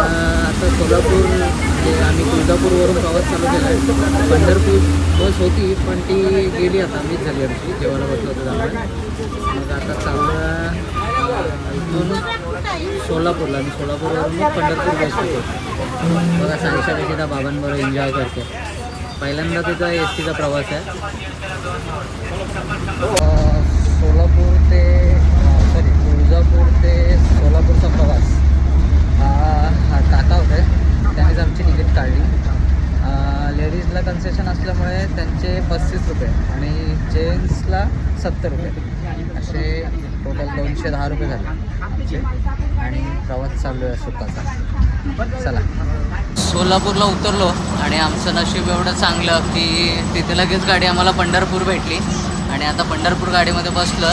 आता सोलापूर म्हणजे आम्ही तुळजापूरवरून प्रवास चालू केला आहे. पंढरपूर बस होती पण ती गेली आता मीच झाली आमची. जेवायला बसलो होतो जाणार मग आता चाललं सोलापूरला. आणि सोलापूरवरून मग पंढरपूर बस होती. बघा साईशा तिथं बाबांबरोबर एन्जॉय करते. पहिल्यांदा तुझा एस टीचा प्रवास आहे. सोलापूर ते सॉरी तुळजापूर नागपूरचा प्रवास. हा हा टाका त्यांनीच आमची तिकीट काढली. लेडीजला कन्सेशन असल्यामुळे त्यांचे पस्तीस रुपये आणि जेंट्सला सत्तर रुपये. असे टोटल दोनशे दहा रुपये झाले. आमचे आणि प्रवास चालू आहे सुखाचा. चला. सोलापूरला उतरलो आणि आमचं नशीब एवढं चांगलं की तिथे लगेच गाडी आम्हाला पंढरपूर भेटली. आणि आता पंढरपूर गाडीमध्ये बसलं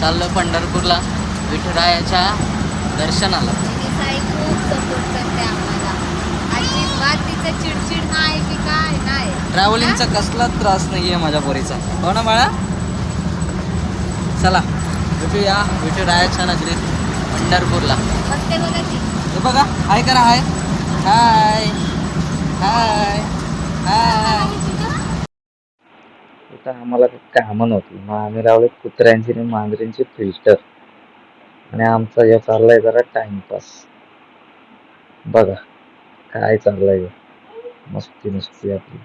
चाललं पंढरपूरला. विठरायाच्या दर्शनाला. तिची साई खूप सपोर्ट करते आम्हाला. अजिबात तिचं चिडचिड नाही की काय नाही. ट्रॅव्हलिंगचा कसलाच त्रास नाही आहे माझ्या पोरीचा. हो ना बाळा चला भेटूया. विठुरायाच्या नगरीत पंढरपूरला. बघते बघा ती. हे बघा हाय करा हाय. हाय. हाय. हाय. आम्हाला कामं नव्हती मग आम्ही लावले कुत्र्यांची आणि मांजरींची फिल्टर आणि आमचा हे चाललाय जरा टाइमपास. बघा काय चाललंय मस्ती मस्ती आपली.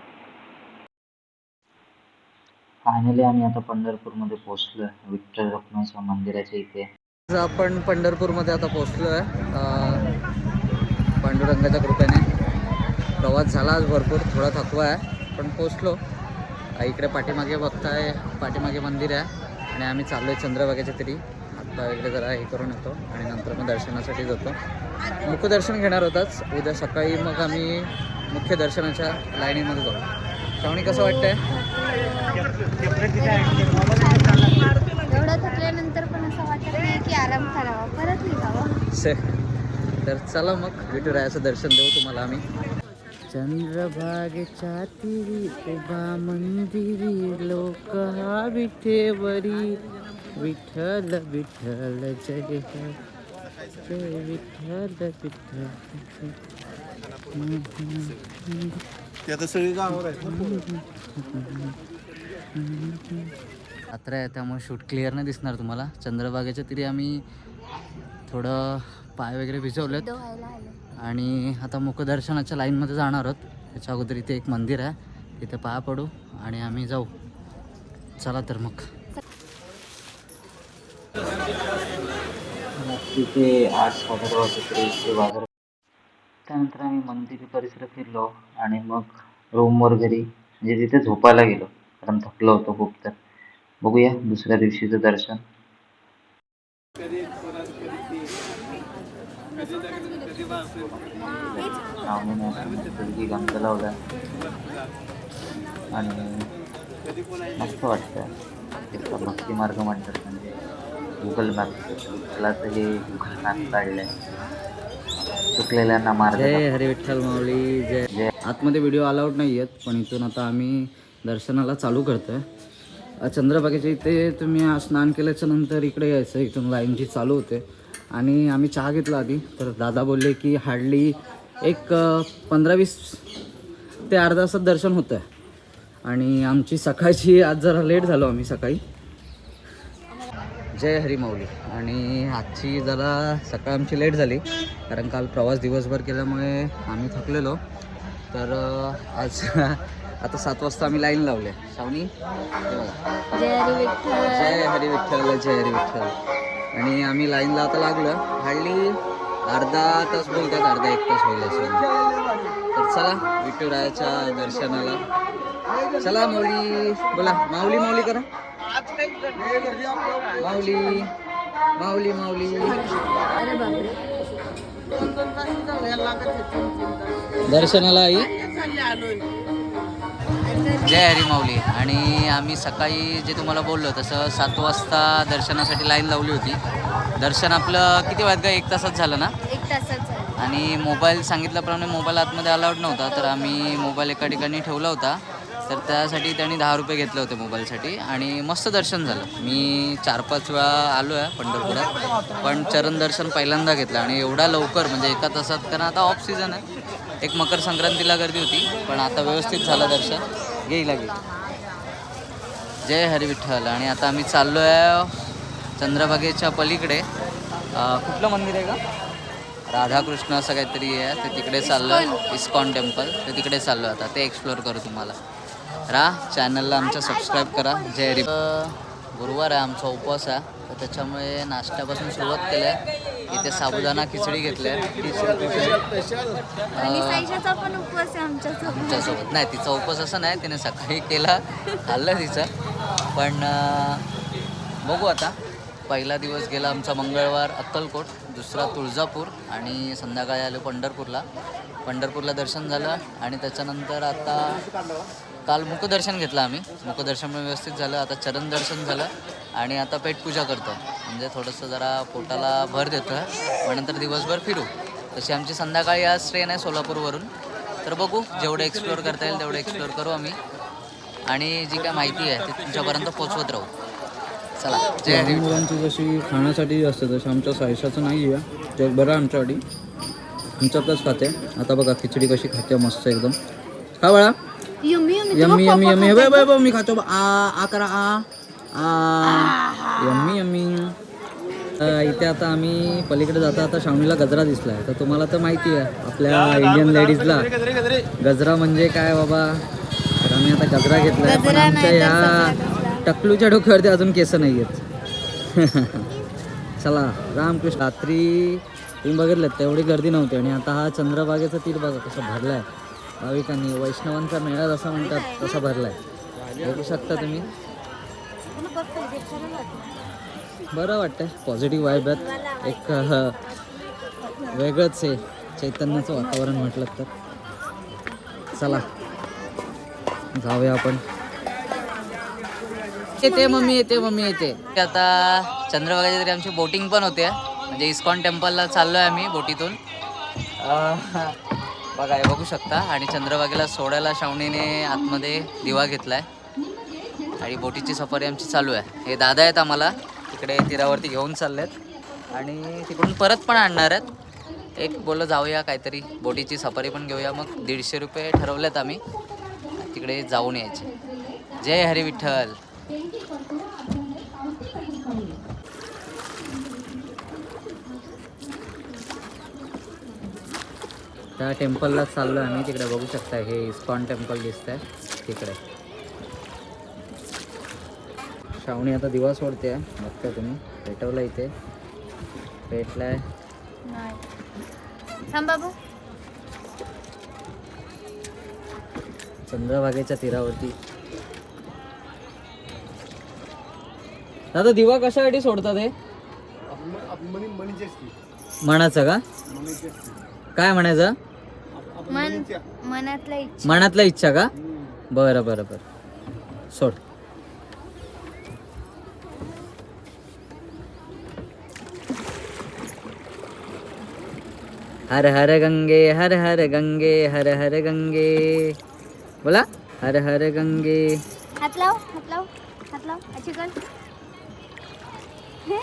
फायनली आम्ही आता पंढरपूरमध्ये पोहोचलोय. विठ्ठल रखुमाईच्या मंदिराच्या इथे. आपण आपण पंढरपूरमध्ये आता पोहोचलोय. आहे पांडुरंगाच्या कृपेने. प्रवास झाला आज भरपूर थोडा थकवा आहे पण पोचलो इकडे पाठीमागे बघताय पाठीमागे मंदिर आहे. आणि आम्ही चाललो आहे चंद्रभागेच्या तरी. आता इकडे जरा हे करून येतो आणि नंतर मग दर्शनासाठी जातो. मुखदर्शन घेणार होताच. उद्या सकाळी मग आम्ही मुख्य दर्शनाच्या लाईनीमध्ये जाऊ. श्रावणी कसं वाटतंय? एवढं थकल्यानंतर पण असं वाटत नाही की आराम करावा. परत निघावं. से. तर चला मग विठुरायाचं दर्शन देऊ तुम्हाला आम्ही. चंद्रभागेच्या तिरी उभा मंदिरी लोक हा विठेवरी विठ्ठल विठ्ठल जय हे. जय विठ्ठल विठ्ठल ते आता सगळी गावावर आहेत रात्र आहे त्यामुळे शूट क्लिअर नाही दिसणार तुम्हाला. चंद्रभागेच्या तिरी आम्ही थोडं पाय वगैरे भिजवलेत. आणि आता मुखदर्शनाच्या लाईनमध्ये जाणार आहोत. त्याच्या अगोदर इथे एक मंदिर आहे. तिथे पाया पडू आणि आम्ही जाऊ. चला तर मग. तिथे आज साडे वाजता बाजार त्यानंतर आम्ही मंदिर परिसर फिरलो आणि मग रूमवर घरी म्हणजे तिथे झोपायला गेलो. कारण थकलो होतो खूप तर. बघूया दुसऱ्या दिवशीचं दर्शन. श्रावणीने गंध लावला आणि मस्त वाटतं एक भक्ती मार्ग म्हणतात म्हणजे. गुगल मॅप त्याला हे गुगल मॅप काढलंय. चुकलेल्यांना मार्ग जय. हरी विठ्ठल माऊली जय. जय. आतमध्ये व्हिडिओ अलाउड नाही आहेत पण इथून आता आम्ही दर्शनाला चालू करतोय. चंद्रभागेच्या इथे तुम्ही आज स्नान केल्याच्यानंतर इकडे यायचं इथून लाईन जी चालू होते. आणि आम्ही चहा घेतला आधी. तर दादा बोलले की हार्डली एक पंधरा वीस ते अर्धा तासात दर्शन होतं आणि आमची सकाळची आज जरा लेट झालो आम्ही सकाळी. जय हरी माऊली. आणि आजची जरा सकाळ आमची लेट झाली कारण काल प्रवास दिवसभर केल्यामुळे आम्ही थकलेलो. तर आज आता सात वाजता आम्ही लाईन लावले. सावनी बघा. जय हरी विठ्ठल. जय हरी विठ्ठल जय हरी विठ्ठल. आणि आम्ही लाईनला आता लागलो हार्डली अर्धा तास बोलतात अर्धा एक तास होईल असं. तर चला विठुरायाच्या दर्शनाला. चला माऊली. बोला माऊली माऊली करा. माऊली माऊली माऊली. दर्शनाला आई. जय हरी माऊली. आणि आम्ही सकाळी जे तुम्हाला बोललो तसं सात वाजता दर्शनासाठी लाईन लावली होती. दर्शन आपलं किती वाजता एक तासात झालं ना? एक तासात आणि मोबाईल सांगितल्याप्रमाणे मोबाईल आतमध्ये अलाउड नव्हता तर आम्ही मोबाईल एका ठिकाणी ठेवला होता. तर त्यासाठी त्यांनी दहा रुपये घेतले होते मोबाईलसाठी आणि मस्त दर्शन झालं. मी चार पाच वेळा आलो आहे पंढरपुरात पण चरण दर्शन पहिल्यांदा घेतलं आणि एवढा लवकर म्हणजे एका तासात कारण आता ऑफ सीझन आहे. एक मकर संक्रांतीला गर्दी होती पण आता व्यवस्थित झालं दर्शन. घेईला लागेल जय हरी विठ्ठल. आणि आता आम्ही चाललो आहे चंद्रभागेच्या पलीकडे. कुठलं मंदिर आहे का राधाकृष्ण असं काहीतरी आहे. ते तिकडे चाललं इस्कॉन टेम्पल. ते तिकडे चाललो आता. ते एक्सप्लोअर करू तुम्हाला. रा चॅनलला आमच्या सबस्क्राईब करा. जय अं, गुरुवार आहे. आमचा उपवास आहे. तर त्याच्यामुळे नाश्त्यापासून सुरुवात केलं आहे इथे साबुदाणा खिचडी घेतली आहे तीस रुपये आमच्यासोबत. नाही तिचा उपवास असं नाही. तिने सकाळी केला. खाल्लं तिचं. पण बघू आता. पहिला दिवस गेला आमचा मंगळवार अक्कलकोट दुसरा तुळजापूर आणि संध्याकाळी आलो पंढरपूरला. पंढरपूरला दर्शन झालं आणि त्याच्यानंतर आता काल मुखदर्शन घेतलं आम्ही. मुखदर्शन पण व्यवस्थित झालं. आता चरण दर्शन झालं आणि आता पेटपूजा करतो. म्हणजे थोडंसं जरा पोटाला भर देतो आहे मग नंतर दिवसभर फिरू. तशी आमची संध्याकाळी आज ट्रेन आहे सोलापूरवरून. तर बघू जेवढं एक्सप्लोअर करता येईल तेवढं एक्सप्लोअर करू आम्ही. आणि जी काय माहिती आहे ती तुमच्यापर्यंत पोचवत राहू. चला. जय हरी लहान मुलांची जशी खाण्यासाठी असते तशी आमच्या सायशाचं नाही आहे. जग बरं आहे आमच्यासाठी. आमच्यातच खाते. आता बघा खिचडी कशी खाते मस्त एकदम. खा बाळा. Yummy yummy yummy yummy yummy. Bye bye bye मी खातो. बा. आ आ करा आ आ. Yummy yummy. अ, इथे आता आम्ही पलीकडे जाता आता श्रावणीला गजरा दिसलाय. तर तुम्हाला तर माहिती आहे आपल्या इंडियन लेडीजला गजरा म्हणजे काय बाबा? तर आम्ही आता गजरा घेतलाय. पण आमच्या सगळा टकलूच्या डोक्यावरती अजून केस नाही आहेत चला रामकृष्ण रात्री तुम्ही बघितलं तेवढी गर्दी नव्हती. आणि आता हा चंद्रबागेचा तीर बघा कसं भरलाय. भाविकांनी वैष्णवांचा मेळा जसा म्हणतात तसा भरलाय. बघू शकता तुम्ही. बरं वाटतंय. पॉझिटिव्ह वाईब आहेत. एक वेगळंच आहे. चैतन्याचं वातावरण म्हटलं तर. चला जाऊया आपण. येते मम्मी येते मम्मी येते. आता चंद्रभागाची तरी आमची बोटिंग पण होते. म्हणजे इस्कॉन टेम्पलला चाललो आहे आम्ही बोटीतून. बघा बघू शकता. आणि चंद्रभागेला सोडायला शावणीने आतमध्ये दिवा घेतलाय. आणि बोटीची सफारी आमची चालू आहे. हे दादा आहेत आम्हाला. तिकडे तीरावरती घेऊन चाललेत. आणि तिकडून परत पण आणणार आहेत. एक बोललं जाऊया काहीतरी. बोटीची सफारी पण घेऊया. मग दीडशे रुपये ठरवलेत आम्ही. तिकडे जाऊन यायचे. जय हरी विठ्ठल. त्या टेम्पलला चाललो आम्ही. तिकडे बघू शकता हे इस्कॉन टेम्पल दिसत आहे तिकडे. श्रावणी आता दिवा सोडते बघता तुम्ही. पेटवलं इथे. पेटलाय. बाबू. चंद्रभागेच्या तीरावरती. दादा दिवा कशासाठी सोडतात हे मनाचं का? काय म्हणायचं? मन मनातला इच्छा. का? बरं बरं बरं. सोड. हर हर गंगे हर हर गंगे हर हर गंगे. बोला. हर हर गंगे. हात लाव हात लाव हात लाव. अशी कर हे,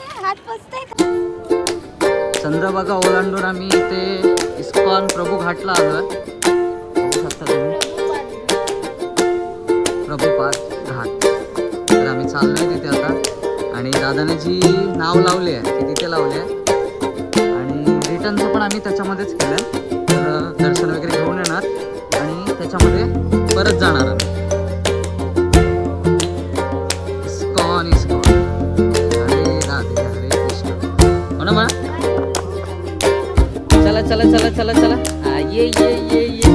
चंद्रभागा ओलांडून आम्ही इथे इस्कॉन प्रभू घाटला आलोय. बघू शकता तुम्ही? प्रभूपाद घाट. तर आम्ही चाललोय तिथे आता. आणि दादाने जी नाव लावली आहे ती तिथे लावली आहे. आणि रिटर्नचं पण आम्ही त्याच्यामध्येच केलं आहे तर दर्शन वगैरे घेऊन येणार. आणि त्याच्यामध्ये परत जाणार आम्ही. चला चला चला. आ, ये ये ये ये.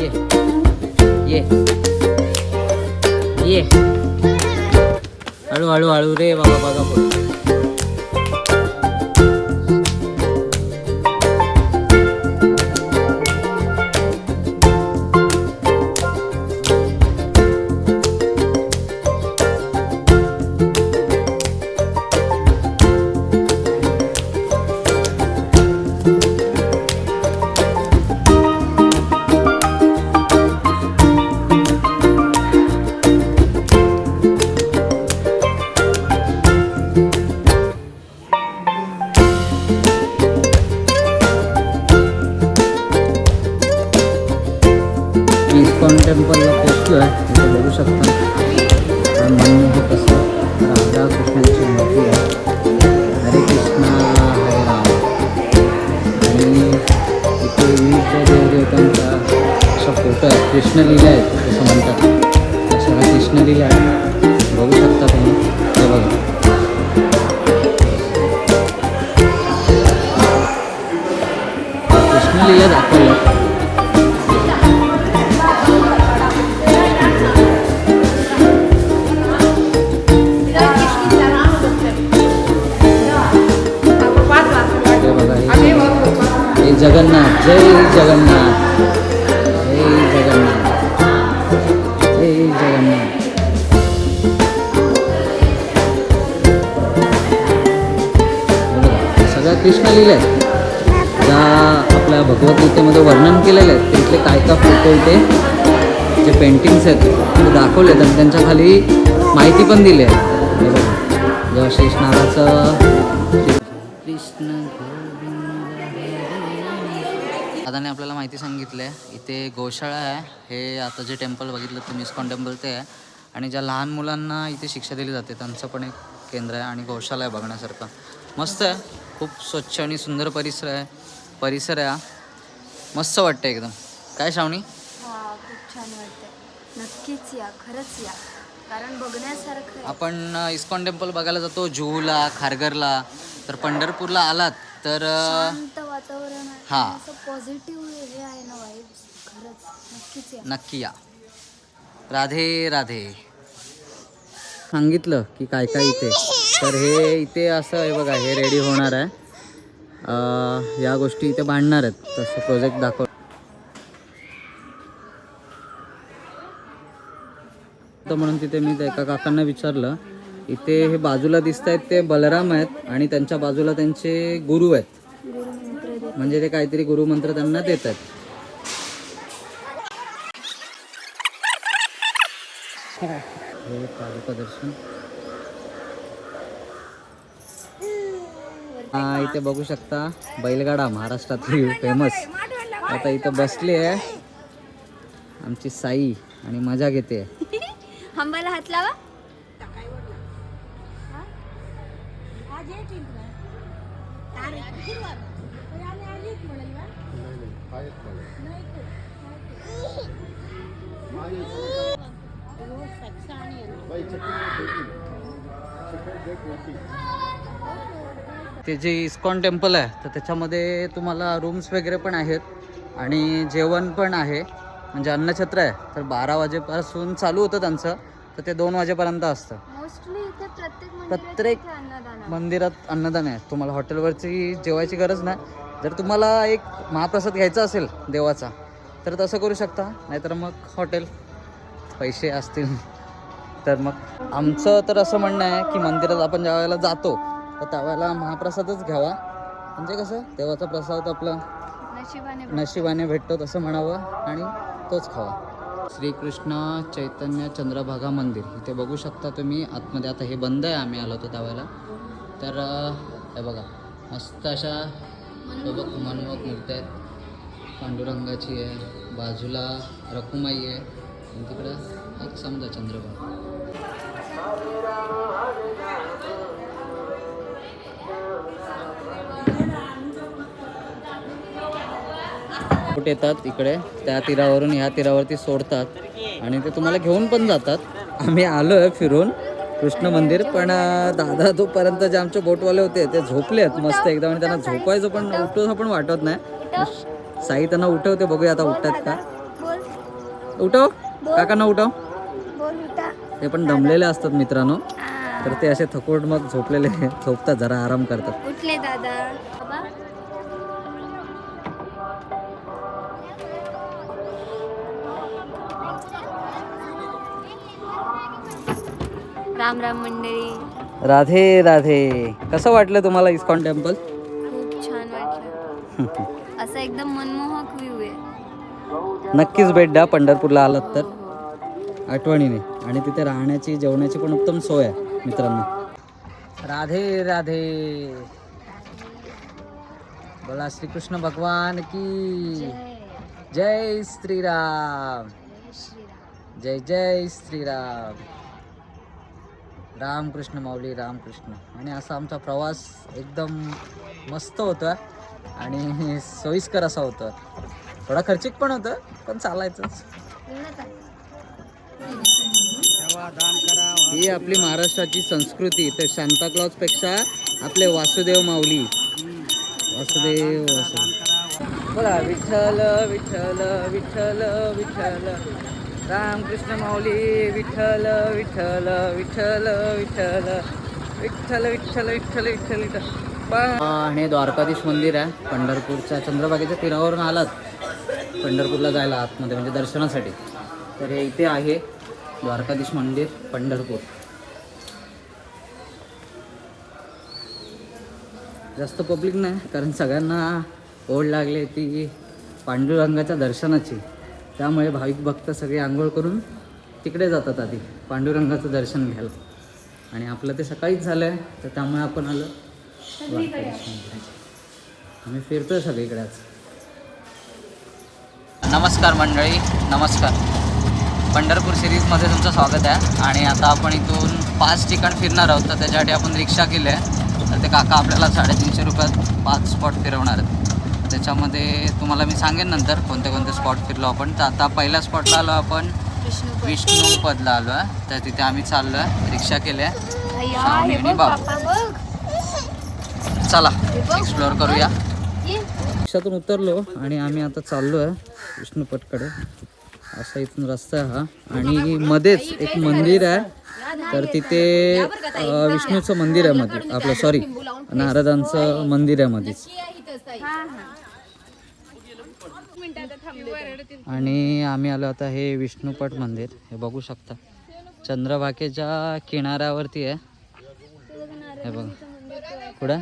ये ये. ये. हळू हळू हळू रे बाबा बघा जगन्नाथ। हे जगन्नाथ। हे जगन्नाथ। सगळं हे कृष्ण लिहिले आहेत ज्या आपल्या भगवद्गीतेमध्ये वर्णन केलेलं आहे तिथले काय काय फोटो इथे जे पेंटिंग्स आहेत ते दाखवले आहेत आणि त्यांच्या खाली माहिती पण दिली आहे. जेव्हा शेषनागाचं दादाने आपल्याला माहिती सांगितली आहे इथे गोशाळा आहे. हे आता जे टेम्पल बघितलं तुम्ही इस्कॉन टेम्पल ते आहे. आणि ज्या लहान मुलांना इथे शिक्षा दिली जाते त्यांचं पण एक केंद्र आहे आणि गोशाळा आहे बघण्यासारखं. मस्त आहे. खूप स्वच्छ आणि सुंदर परिसर आहे. परिसर आहे हा. मस्त वाटतं एकदम. काय श्रावणी? खूप छान वाटतंय. नक्कीच या खरंच या. कारण बघण्यासारखं. आपण इस्कॉन टेम्पल बघायला जातो जुहूला खारघरला. तर पंढरपूरला आलात तर शांत वातावरण आहे. हा. आणि असं पॉझिटिव्ह हे आहे ना वाईब्स खरंच. नक्कीच या. नक्की या. राधे राधे. सांगितलं की काय काय इथे? तर हे इथे असं आहे बघा हे रेडी होणार आहे. अं, या गोष्टी इथे बांधणार आहेत. तसं प्रोजेक्ट दाखव तर म्हणून तिथे मी त्या एका काकांना विचारलं इथे हे बाजूला दिसत आहेत ते बलराम आहेत आणि त्यांच्या बाजूला त्यांचे गुरु आहेत. म्हणजे ते काहीतरी गुरुमंत्र त्यांना देत आहेत हे पादुका दर्शन हा इथे बघू शकता बैलगाडा महाराष्ट्रातली फेमस आता इथं बसली आहे. आमची साई आणि मजा घेते. आंबाला हात लावा. ते जे इस्कॉन टेम्पल आहे तर त्याच्यामध्ये तुम्हाला रूम्स वगैरे पण आहेत आणि जेवण पण आहे. म्हणजे अन्नछत्र आहे तर बारा वाजेपासून चालू होतं त्यांचं तर ते दोन वाजेपर्यंत असतं. मोस्टली इथे प्रत्येक मंदिरात प्रत्येक इथे अन्नदान आहे. मंदिरात अन्नदान आहे. तुम्हाला हॉटेलवरची जेवायची गरज नाही जर तुम्हाला एक महाप्रसाद घ्यायचा असेल देवाचा तर तसं करू शकता. नाहीतर मग हॉटेल पैसे असतील. तर मग आमचं तर असं म्हणणं आहे की मंदिरात आपण ज्या वेळेला जातो तर त्यावेळेला महाप्रसादच घ्यावा. म्हणजे कसं देवाचा प्रसाद आपला नशिबाने नशिबाने भेटतो तसं म्हणावं आणि तोच खावा. श्रीकृष्ण चैतन्य चंद्रभागा मंदिर इथे बघू शकता तुम्ही. आतमध्ये आता हे बंद आहे आम्ही आलो होतो त्यावेळेला तर हे बघा मस्त अशा सोबत मनमोहक मूर्त्या आहेत पांडुरंगाची आहे. बाजूला रखुमाई आहे. आणि तिकडं एक समजा चंद्रभागा. बोट येतात? इकडे. त्या तीरावरून ह्या तीरावरती सोडतात. आणि ते तुम्हाला घेऊन पण जातात. आम्ही आलो आहे फिरून. कृष्ण मंदिर पण दादा तोपर्यंत जे आमचे बोटवाले होते ते झोपले आहेत मस्त एकदम आणि त्यांना झोपायचं पण उठून पण वाटत नाही. साई त्यांना उठवते बघूया आता उठतात का. उठव काकांना उठव. ते पण दमलेले असतात मित्रांनो. तर ते असे थकोट मग झोपलेले झोपतात जरा आराम करतात. उठले दादा. राम राम मंडळी. राधे राधे. कसं वाटलं तुम्हाला इस्कॉन टेम्पल? खूप छान वाटलं. असं एकदम मनमोहक व्ह्यू आहे. नक्कीच भेट द्या पंढरपूरला आलात तर. आठवणीने. आणि तिथे राहण्याची जेवणाची पण उत्तम सोय आहे मित्रांनो. राधे राधे. बोला श्रीकृष्ण भगवान की. जय श्रीराम. जय जय श्रीराम. रामकृष्ण माऊली रामकृष्ण. आणि असा आमचा प्रवास एकदम मस्त होता आणि सोयीस्कर असा होता. थोडा खर्चिक पण होतं पण चालायचंच. ही आपली महाराष्ट्राची संस्कृती तर सांताक्लॉजपेक्षा आपले वासुदेव माऊली. वासुदेव वासुदेव. बघा विठ्ठल विठ्ठल विठ्ठल विठ्ठल. रामकृष्ण माऊली विठ्ठल विठ्ठल विठ्ठल विठ्ठल विठ्ठल विठ्ठल विठ्ठल विठ्ठल विठ्ठल. पण द्वारकाधीश मंदिर आहे. पंढरपूरच्या चंद्रभागेच्या तीरावरून आलात. पंढरपूरला जायला आतमध्ये म्हणजे दर्शनासाठी. तर हे इथे आहे द्वारकाधीश मंदिर पंढरपूर. जास्त पब्लिक नाही कारण सगळ्यांना ओढ लागली ती पांडुरंगाच्या दर्शनाची. त्यामुळे भाविक भक्त सगळे आंघोळ करून तिकडे जातात आधी पांडुरंगाचं दर्शन घ्यायला. आणि आपलं ते सकाळीच झालं आहे तर त्यामुळे आपण आलो. आम्ही फिरतोय सगळीकडे आज. नमस्कार मंडळी नमस्कार. पंढरपूर सिरीजमध्ये तुमचं स्वागत आहे. आणि आता आपण इथून पाच ठिकाण फिरणार आहोत तर त्याच्यासाठी आपण रिक्षा केली आहे. तर ते काका आपल्याला साडेतीनशे रुपयात पाच स्पॉट फिरवणार आहेत. त्याच्यामध्ये तुम्हाला मी सांगेन नंतर कोणते कोणते स्पॉट फिरलो आपण. तर आता पहिल्या स्पॉटला आलो आपण. विष्णू विष्णू पदला आलो आहे तर तिथे आम्ही चाललो आहे रिक्षा केली आहे भैया श्रावणी आणि बघ बाबू. पापा बघ. चला. एक्सप्लोअर करूया. रिक्षातून उतरलो आणि आम्ही आता चाललो आहे विष्णूपटकडे असा इथून रस्ता आहे हा. आणि मध्येच एक मंदिर आहे. तर तिथे विष्णूचं मंदिर आहे मध्ये आपलं सॉरी नारदांचं मंदिर आहे मध्येच. आणि आम्ही आलो आता हे विष्णूपट मंदिर. हे बघू शकता. चंद्रभागेच्या किनाऱ्यावरती आहे. हे बघा. पुढं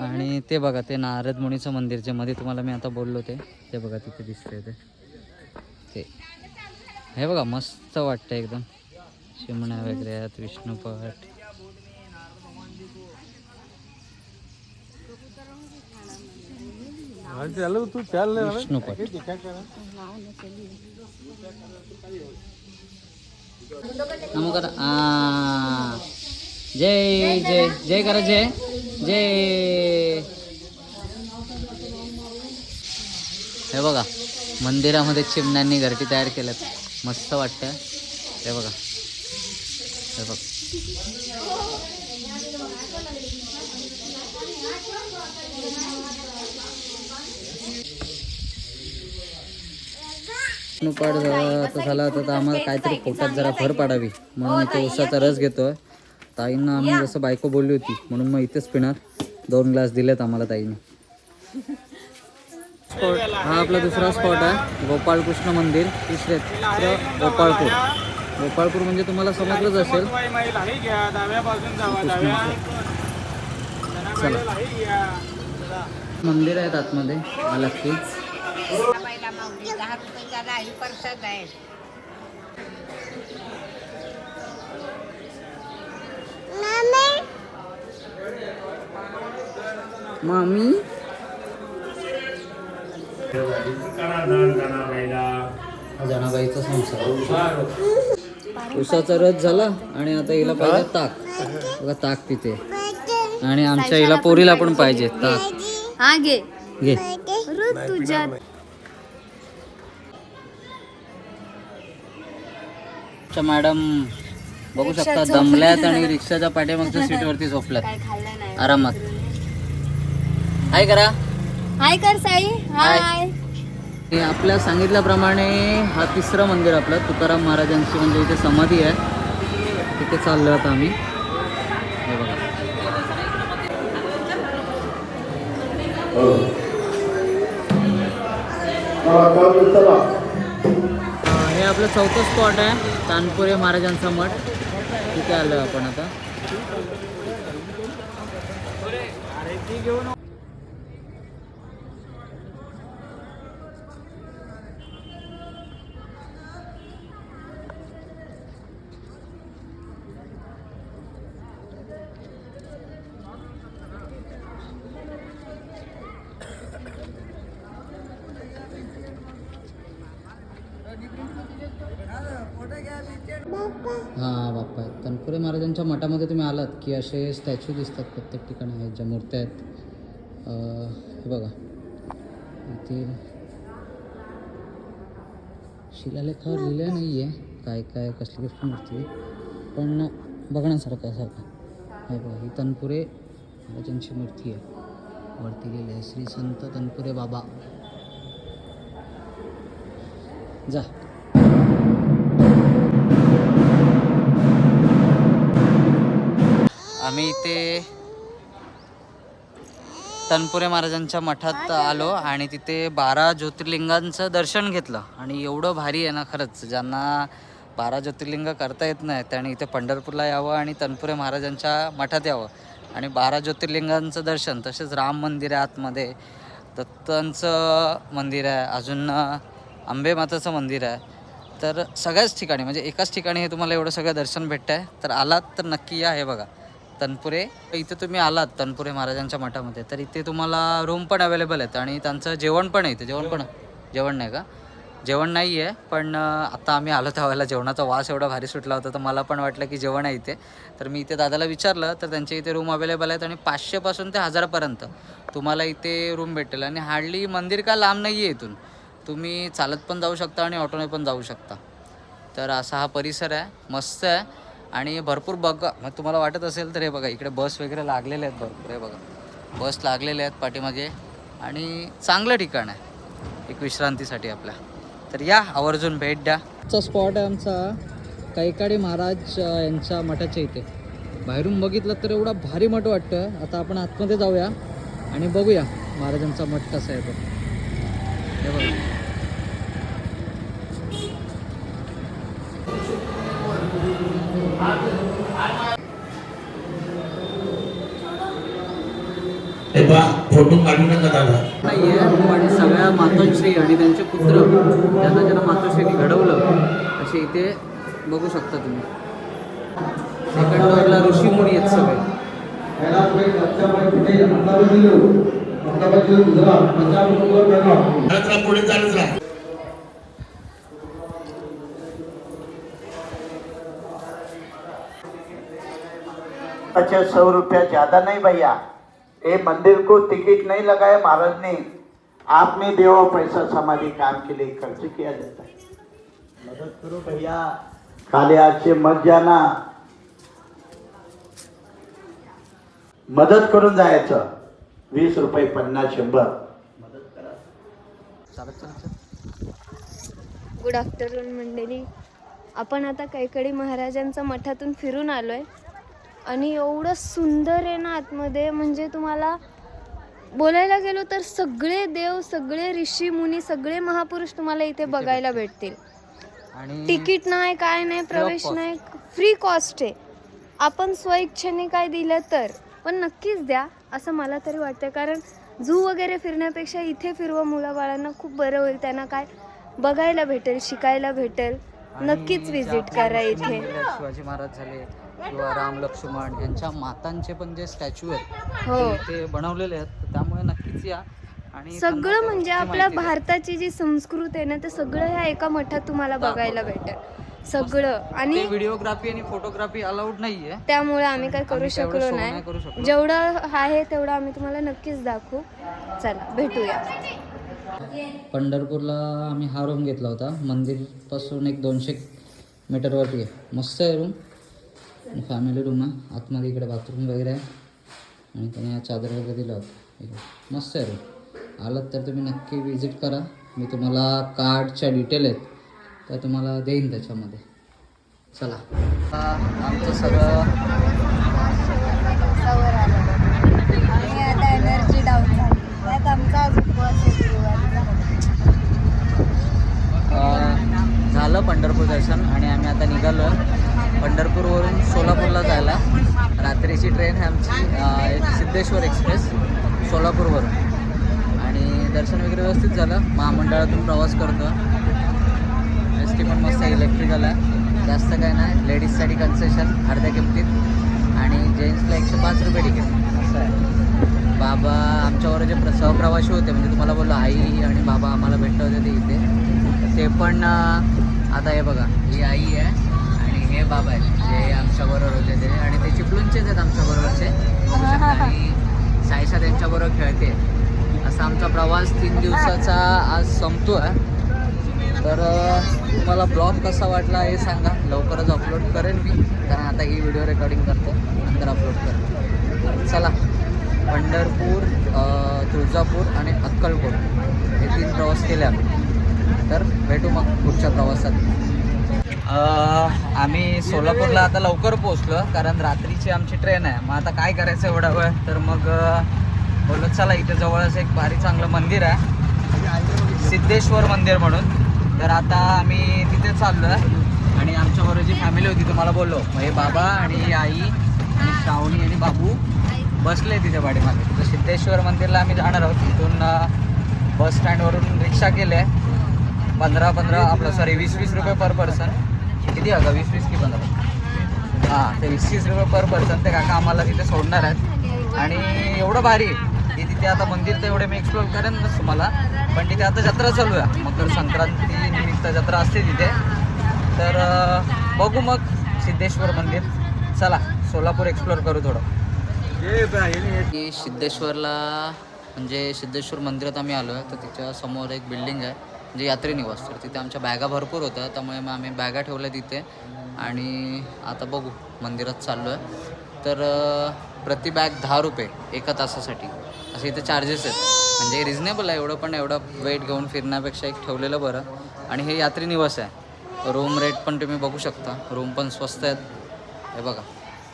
आणि ते बघा ते नारद मुनीचं मंदिर जे मध्ये तुम्हाला मी आता बोललो ते. ते बघा तिथे दिसतंय ते. ते. हे बघा मस्त वाटतं एकदम. चिमण्या वगैरे आहेत विष्णूपट. तू चाल विष्णूपट नमो करा? आ. जय जय जय करा जय. जय. हे बघा मंदिरामध्ये चिमण्यांनी घरटी तयार केल्यात. मस्त वाटतं. हे बघा. हे बघ. विष्णुपाठ आता झाला तर आम्हाला काहीतरी पोटात जरा भर पाडावी. म्हणून इथे उसाचा रस घेतोय. ताईंना आम्ही जसं बायको बोलली होती म्हणून मग इथेच पिणार. दोन ग्लास दिलेत आम्हाला ताईने. स्पॉट हा आपला दुसरा स्पॉट आहे. गोपाळकृष्ण मंदिर. तिसरे गोपाळपूर. गोपाळपूर म्हणजे तुम्हाला समजलंच असेल. चला. मंदिर आहेत आतमध्ये. आलात की. माऊली दहा रुपयाचा लाही परसाद आहे. मामी? जनाबाईचा संसार. उसाचा रस झाला आणि आता हिला पाहिजे ताक. बघा ताक पिते. आणि आमच्या हिला पोरीला पण पाहिजे ताक. हा घे. घे. तुझ्या आमच्या मॅडम बघू शकता दमल्यात आणि रिक्षाच्या पाठीमागच्या सीटवरती झोपल्यात. काय खाल्लं नाही. आरामात. हाय करा. हाय कर साई. हाय. आपल्या सांगितल्याप्रमाणे हा तिसरं मंदिर आपलं तुकाराम महाराजांची म्हणजे इथे समाधी आहे. तिथे चाललो आता आम्ही. हे बघा. अं, हे आपलं चौथं स्पॉट आहे. तानपुरे महाराजांचा मठ. तिथे आलो आपण आता. की असे स्टॅच्यू दिसतात प्रत्येक ठिकाणी आहेत ज्या मूर्त्या आहेत. हे बघा. इथे शिलालेखावर लिहिलं नाही आहे काय काय कसली कसली मूर्ती पण बघण्यासारखं आहे सारखं. हे बघा ही तनपुरे महाराजांची मूर्ती आहे. वरती लिहिली आहे श्री संत तनपुरे बाबा. जा. आम्ही इथे तनपुरे महाराजांच्या मठात आलो आणि तिथे बारा ज्योतिर्लिंगांचं दर्शन घेतलं. आणि एवढं भारी आहे ना खरंच ज्यांना बारा ज्योतिर्लिंग करता येत नाही त्याने इथे पंढरपूरला यावं आणि तनपुरे महाराजांच्या मठात यावं. आणि बारा ज्योतिर्लिंगांचं दर्शन तसेच राम मंदिर आहे आतमध्ये दत्तांचं मंदिर आहे अजून आंबेमाताचं मंदिर आहे. तर सगळ्याच ठिकाणी म्हणजे एकाच ठिकाणी हे तुम्हाला एवढं सगळं दर्शन भेटतं आहे तर आलात तर नक्की या हे बघा. तनपुरे. इथे तुम्ही आलात तनपुरे महाराजांच्या मठामध्ये तर इथे तुम्हाला रूम पण अवेलेबल आहेत आणि त्यांचं जेवण पण आहे इथे. जेवण पण जेवण नाही का? जेवण नाही आहे पण आता आम्ही आलो त्यावेळेला जेवणाचा वास एवढा भारी सुटला होता तर मला पण वाटलं की जेवण आहे इथे. तर मी इथे दादाला विचारलं तर त्यांच्या इथे रूम अवेलेबल आहेत आणि पाचशेपासून ते हजारापर्यंत तुम्हाला इथे रूम भेटेल आणि हार्डली मंदिर का लांब नाही आहे इथून? तुम्ही चालत पण जाऊ शकता आणि ऑटोने पण जाऊ शकता. तर असा हा परिसर आहे मस्त आहे. आणि भरपूर बघा मग तुम्हाला वाटत असेल तर हे बघा इकडे बस वगैरे लागलेले आहेत भरपूर हे बघा. बस लागलेले आहेत पाठीमागे. आणि चांगलं ठिकाण आहे एक विश्रांतीसाठी आपल्या. तर या आवर्जून भेट द्या. चा स्पॉट आहे आमचा कैकाडी महाराज यांच्या मठाच्या इथे. बाहेरून बघितलं तर एवढा भारी मठ वाटतं. आता आपण आतमध्ये जाऊया आणि बघूया महाराजांचा मठ कसा आहे तो. हे बघा. हे पहा फोटो काढू नका दादा पण सगळ्या मातोश्री आणि त्यांचे पुत्र ज्यांना ज्यांना मातोश्रीने घडवलं असे इथे बघू शकता तुम्ही सेकंड फ्लोअरला ऋषीमुनी आहेत सगळे पुढे चालत राहा अच्छा सौ रुपया ज्यादा नहीं भैया. ये मंदिर को टिकट नहीं लगाया महाराज ने. आप में देवा पैसा समाधि काम के लिए खर्च किया जाता है। मदद करो भैया। खाली हाथ से मत जाना। मदत करून जायचं. वीस रुपये पन्नास शंभर. गुड आफ्टरनून मंडळी. आपण आता कैकडी महाराजांच्या मठातून फिरून आलो आहे आणि एवढं सुंदर आहे ना आतमध्ये. म्हणजे तुम्हाला बोलायला गेलो तर सगळे देव सगळे ऋषी मुनी सगळे महापुरुष तुम्हाला इथे बघायला भेटतील. आणि तिकीट नाही काय नाही प्रवेश. नाही फ्री कॉस्ट आहे. आपण स्वइच्छेने काय दिलं तर. पण नक्कीच द्या असं मला तरी वाटतं कारण झू वगैरे फिरण्यापेक्षा इथे फिरवा मुलाबाळांना खूप बरं होईल. त्यांना काय बघायला भेटेल शिकायला भेटेल. नक्कीच विजिट करा इथे. शिवाजी महाराज झाले किंवा राम लक्ष्मण यांच्या मातांचे पण जे स्टॅच्यू आहेत हो. ते बनवलेले आहेत तर त्यामुळे नक्कीच या. आणि सगळं म्हणजे आपल्या माहिती. भारताची जी संस्कृती आहे ना ते सगळं ह्या एका मठात तुम्हाला बघायला भेटेल. सगळं. ते आणि व्हिडिओग्राफी आणि फोटोग्राफी अलाउड नाहीये. त्यामुळे आम्ही काय करू आम्ही तेवढं शकलो show नाही. करू नाही शकलो. जेवढं आहे तेवढं आम्ही तुम्हाला नक्कीच दाखवू. चला भेटूया. पंढरपूरला आम्ही हा रूम घेतला होता. मंदिरपासून एक दोनशे मीटरवरती आहे. मस्त आहे रूम फॅमिली रूम आहे. आतमध्ये इकडे बाथरूम वगैरे आहे. आणि त्याने चादर वगैरे दिलं होतं. इकडे. मस्त आहे रूम आलात तर तुम्ही नक्की विजिट करा. मी तुम्हाला कार्डच्या डिटेल आहेत त्या तुम्हाला देईन त्याच्यामध्ये. चला. आमचं सगळं आणि आता एनर्जी डाऊन झाली. त्यात आमचा आज उपवास आहे गुरुवारचा. अ, झालं पंढरपूर दर्शन आणि आम्ही आता निघालो पंढरपूरवरून सोलापूरला जायला. रात्रीची ट्रेन आहे आमची एक सिद्धेश्वर एक्सप्रेस सोलापूरवरून. आणि दर्शन वगैरे व्यवस्थित झालं. महामंडळातून प्रवास करतो एस टी पण मस्त इलेक्ट्रिकल आहे. जास्त काय नाही. लेडीजसाठी कन्सेशन अर्ध्या किमतीत. आणि जेंट्सला एकशे पाच रुपये तिकीट असं आहे. बाबा आमच्यावर जे प्र- सहप्रवासी होते म्हणजे तुम्हाला बोललो आई आणि बाबा आम्हाला भेटलं होते ते इथे. ते पण आता हे बघा ही आई आहे. हे बाबा आहेत जे आमच्याबरोबर होते ते. आणि ते चिपळूणचेच आहेत आमच्याबरोबरचे बघू शकता. आणि साईशा त्यांच्याबरोबर खेळते. असा आमचा प्रवास तीन दिवसाचा आज संपतो आहे तर तुम्हाला ब्लॉग कसा वाटला हे सांगा. लवकरच अपलोड करेन मी कारण आता ही व्हिडिओ रेकॉर्डिंग करतो. नंतर अपलोड करेन चला. पंढरपूर तुळजापूर आणि अक्कलकोट. हे तीन प्रवास केले आम्ही. तर भेटू मग पुढच्या प्रवासात. आम्ही सोलापूरला आता लवकर पोहोचलो कारण रात्रीची आमची ट्रेन आहे. मग आता काय करायचं एवढा वेळ? तर मग बोलत चला इथे जवळच एक भारी चांगलं मंदिर आहे. सिद्धेश्वर मंदिर म्हणून. तर आता आम्ही तिथे चाललो आहे आणि आमच्याबरोबर जी फॅमिली होती तुम्हाला बोललो म्हणजे हे बाबा आणि आई आणि श्रावणी आणि बाबू बसले तिथे पाठीमागे. तर सिद्धेश्वर मंदिरला आम्ही जाणार आहोत. तिथून बस स्टँडवरून रिक्षा केल्या पंधरा पंधरा आपलं सॉरी वीस वीस रुपये पर पर्सन किती का वीस वीस की पंधरा? हां ते वीस तीस रुपये पर पर्सन ते काका आम्हाला तिथे सोडणार आहेत. आणि एवढं भारी आहे की तिथे आता मंदिर तर एवढे मी एक्सप्लोर करेनच तुम्हाला. पण तिथे आता जत्रा चालू आहे. मकर संक्रांती निमित्त जत्रा असते तिथे. तर बघू मग सिद्धेश्वर मंदिर. चला सोलापूर एक्सप्लोर करू थोडं. की सिद्धेश्वरला म्हणजे सिद्धेश्वर मंदिरात आम्ही आलो आहे तर तिच्या समोर एक बिल्डिंग आहे. म्हणजे यात्रेनिवास तर तिथे आमच्या बॅगा भरपूर होत्या. त्यामुळे मग आम्ही बॅगा ठेवल्या तिथे. आणि आता बघू मंदिरात चाललो आहे तर प्रति बॅग दहा रुपये एका तासासाठी. असे इथे चार्जेस आहेत. म्हणजे रिझनेबल आहे एवढं पण एवढं वेट घेऊन फिरण्यापेक्षा एक ठेवलेलं बरं. आणि हे यात्री निवास आहे. रूम रेट पण तुम्ही बघू शकता. रूम पण स्वस्त आहेत. हे बघा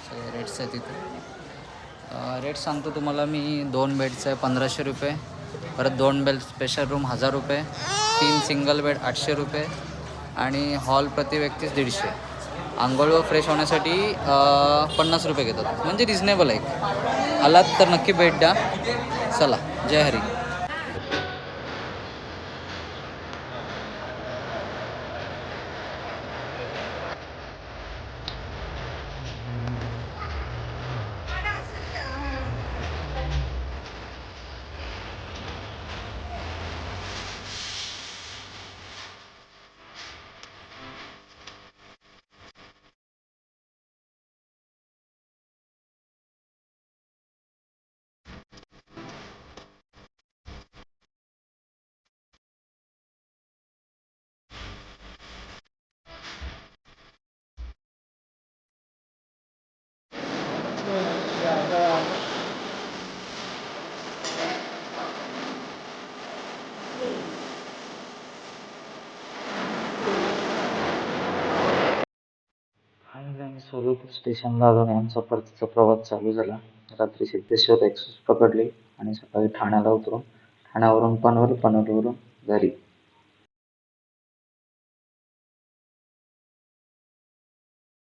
सगळे रेट्स आहेत इथे. रेट सांगतो तुम्हाला मी. दोन बेडचं आहे पंधराशे रुपये. परत दोन बेड स्पेशल रूम हजार रुपये. तीन सिंगल बेड आठशे रुपये आणि हॉल प्रति व्यक्तीस दीडशे. आंघोळ व फ्रेश होण्यासाठी पन्नास रुपये घेतात. म्हणजे रिजनेबल आहे. आलात तर नक्की भेट द्या. चला जय हरी. सोलापूर स्टेशनला आलो यांचा आमचा परतीचा प्रवास चालू झाला. रात्री सिद्धेश्वर एक्सप्रेस पकडली आणि सकाळी ठाण्याला उतरून ठाण्यावरून पनवेल पनवेलवरून घरी.